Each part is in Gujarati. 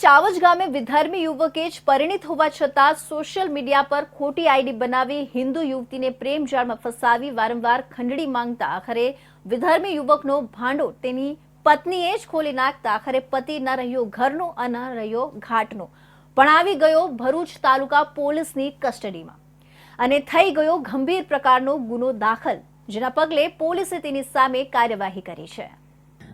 ચાવજ ગામે વિધર્મી યુવકે જ પરિણિત હોવા છતાં સોશિયલ મીડિયા પર ખોટી આઈડી બનાવી હિન્દુ યુવતીને પ્રેમ જાળમાં ફસાવી વારંવાર ખંડણી માંગતા આખરે વિધર્મી યુવકનો ભાંડો તેની પત્નીએ જ ખોલી નાખતા આખરે પતિ ન રહ્યો ઘરનો અને રહ્યો ઘાટનો. પણ આવી ગયો ભરૂચ તાલુકા પોલીસની કસ્ટડીમાં. અને થઈ ગયો ગંભીર પ્રકારનો ગુનો દાખલ, જેના પગલે પોલીસે તેની સામે કાર્યવાહી કરી છે.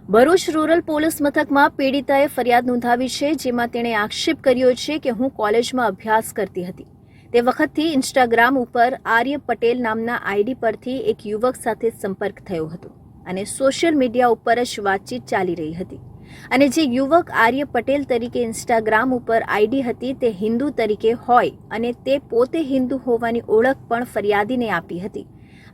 ભરૂચ રૂરલ પોલીસ મથકમાં પીડિતાએ ફરિયાદ નોંધાવી છે, જેમાં તેણે આક્ષેપ કર્યો છે કે હું કોલેજમાં અભ્યાસ કરતી હતી. તે વખતથી ઇન્સ્ટાગ્રામ ઉપર આર્ય પટેલ નામના આઈડી પરથી એક યુવક સાથે સંપર્ક થયો હતો અને સોશિયલ મીડિયા ઉપર જ વાતચીત ચાલી રહી હતી. અને જે યુવક આર્ય પટેલ તરીકે ઇન્સ્ટાગ્રામ ઉપર આઈડી હતી, તે હિન્દુ તરીકે હોય અને તે પોતે હિન્દુ હોવાની ઓળખ પણ ફરિયાદીને આપી હતી.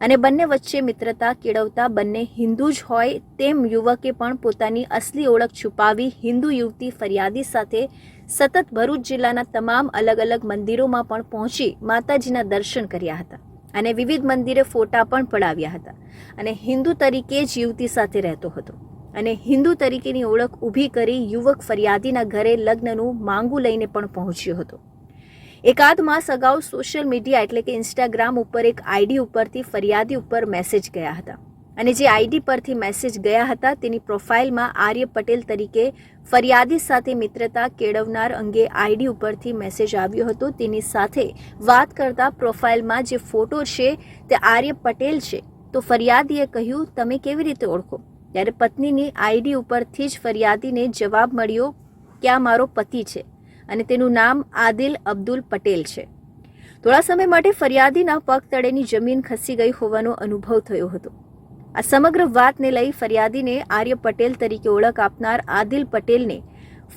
અને બંને વચ્ચે મિત્રતા કેળવતા બંને હિન્દુ જ હોય તેમ યુવકે પણ પોતાની અસલી ઓળખ છુપાવી હિન્દુ યુવતી ફરિયાદી સાથે સતત ભરૂચ જિલ્લાના તમામ અલગ અલગ મંદિરોમાં પણ પહોંચી માતાજીના દર્શન કર્યા હતા અને વિવિધ મંદિરે ફોટા પણ પડાવ્યા હતા અને હિન્દુ તરીકે જ યુવતી સાથે રહેતો હતો. અને હિન્દુ તરીકેની ઓળખ ઊભી કરી યુવક ફરિયાદીના ઘરે લગ્નનું માંગુ લઈને પણ પહોંચ્યો હતો. એકાદ માસ અગાઉ સોશિયલ મીડિયા એટલે કે ઇન્સ્ટાગ્રામ ઉપર એક આઈડી ઉપરથી ફરિયાદી ઉપર મેસેજ ગયા હતા. અને જે આઈડી પરથી મેસેજ ગયા હતા, તેની પ્રોફાઇલમાં આર્ય પટેલ તરીકે ફરિયાદી સાથે મિત્રતા કેળવનાર અંગે આઈડી ઉપરથી મેસેજ આવ્યો હતો. તેની સાથે વાત કરતા પ્રોફાઇલમાં જે ફોટો છે, તે આર્ય પટેલ છે. તો ફરિયાદીએ કહ્યું, તમે કેવી રીતે ઓળખો? ત્યારે પત્નીની આઈડી ઉપરથી જ ફરિયાદીને જવાબ મળ્યો કે આ મારો પતિ છે. અને તેનું નામ આદિલ અબ્દુલ પટેલ છે. થોડા સમય માટે ફરિયાદીના પગ તળેની જમીન ખસી ગઈ હોવાનો અનુભવ થયો હતો. આ સમગ્ર વાતને લઈ ફરિયાદીને આર્ય પટેલ તરીકે ઓળખ આપનાર આદિલ પટેલને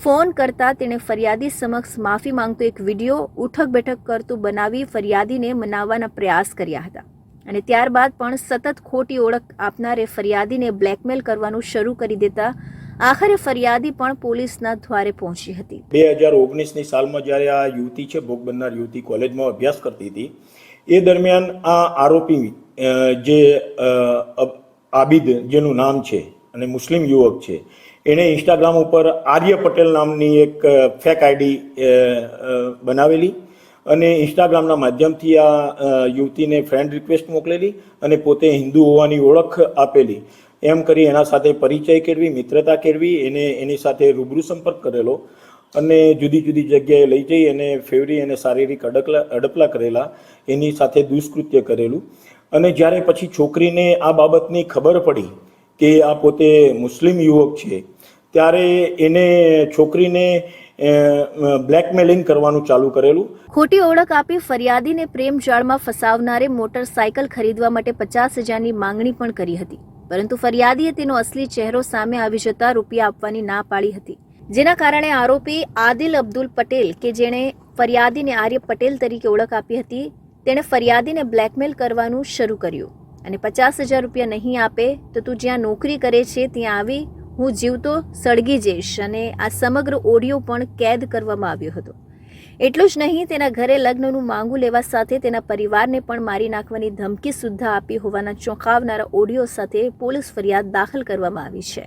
ફોન કરતા તેણે ફરિયાદી સમક્ષ માફી માંગતો એક વીડિયો ઉઠક બેઠક કરતું બનાવી ફરિયાદીને મનાવવાના પ્રયાસ કર્યા હતા. અને ત્યારબાદ પણ સતત ખોટી ઓળખ આપનારે ફરિયાદીને બ્લેકમેલ કરવાનું શરૂ કરી દેતા આખરે ફરિયાદી પણ પોલીસના દ્વારે પહોંચી હતી. બે હજાર ઓગણીસની સાલમાં જ્યારે આ યુવતી છે, ભોગ બનનાર યુવતી કોલેજમાં અભ્યાસ કરતી હતી, એ દરમિયાન આ આરોપી જે આબિદ જેનું નામ છે અને મુસ્લિમ યુવક છે, એણે ઇન્સ્ટાગ્રામ ઉપર આર્ય પટેલ નામની એક ફેક આઈડી બનાવેલી અને ઇન્સ્ટાગ્રામના માધ્યમથી આ યુવતીને ફ્રેન્ડ રિક્વેસ્ટ મોકલેલી અને પોતે હિન્દુ હોવાની ઓળખ આપેલી. એમ કરી એના સાથે પરિચય કેળવી, મિત્રતા કેળવી, એને એની સાથે રૂબરૂ સંપર્ક કરેલો અને જુદી જુદી જગ્યાએ લઈ જઈ એને ફેવરી અને શારીરિક અડકલા, અડપલા કરેલા, એની સાથે દુષ્કૃત્ય કરેલું. અને જ્યારે પછી છોકરીને આ બાબતની ખબર પડી કે આ પોતે મુસ્લિમ યુવક છે, ત્યારે એને છોકરીને બ્લેકમેલિંગ કરવાનું ચાલુ કરેલું. ખોટી ઓળખ આપી ફરિયાદીને પ્રેમ જાળમાં ફસાવનારે મોટરસાયકલ ખરીદવા માટે પચાસ હજારની માંગણી પણ કરી હતી. પરંતુ ફરિયાદીએ તેનો અસલી ચહેરો સામે આવી જતા રૂપિયા આપવાની ના પાડી હતી. જેના કારણે આરોપી આદિલ અબ્દુલ પટેલ, કે જેણે ફરિયાદીને આર્ય પટેલ તરીકે ઓળખ આપી હતી, તેણે ફરિયાદીને બ્લેકમેલ કરવાનું શરૂ કર્યું. અને પચાસ હજાર રૂપિયા નહીં આપે તો તું જ્યાં નોકરી કરે છે ત્યાં આવી, હું જીવતો સળગી જઈશ, અને આ સમગ્ર ઓડિયો પણ કેદ કરવામાં આવ્યો હતો. એટલું જ નહીં, તેના ઘરે લગ્નનું માંગુ લેવા સાથે તેના પરિવારને પણ મારી નાખવાની ધમકી સુદ્ધા આપી હોવાના ચોંકાવનારા ઓડિયો સાથે પોલીસ ફરિયાદ દાખલ કરવામાં આવી છે.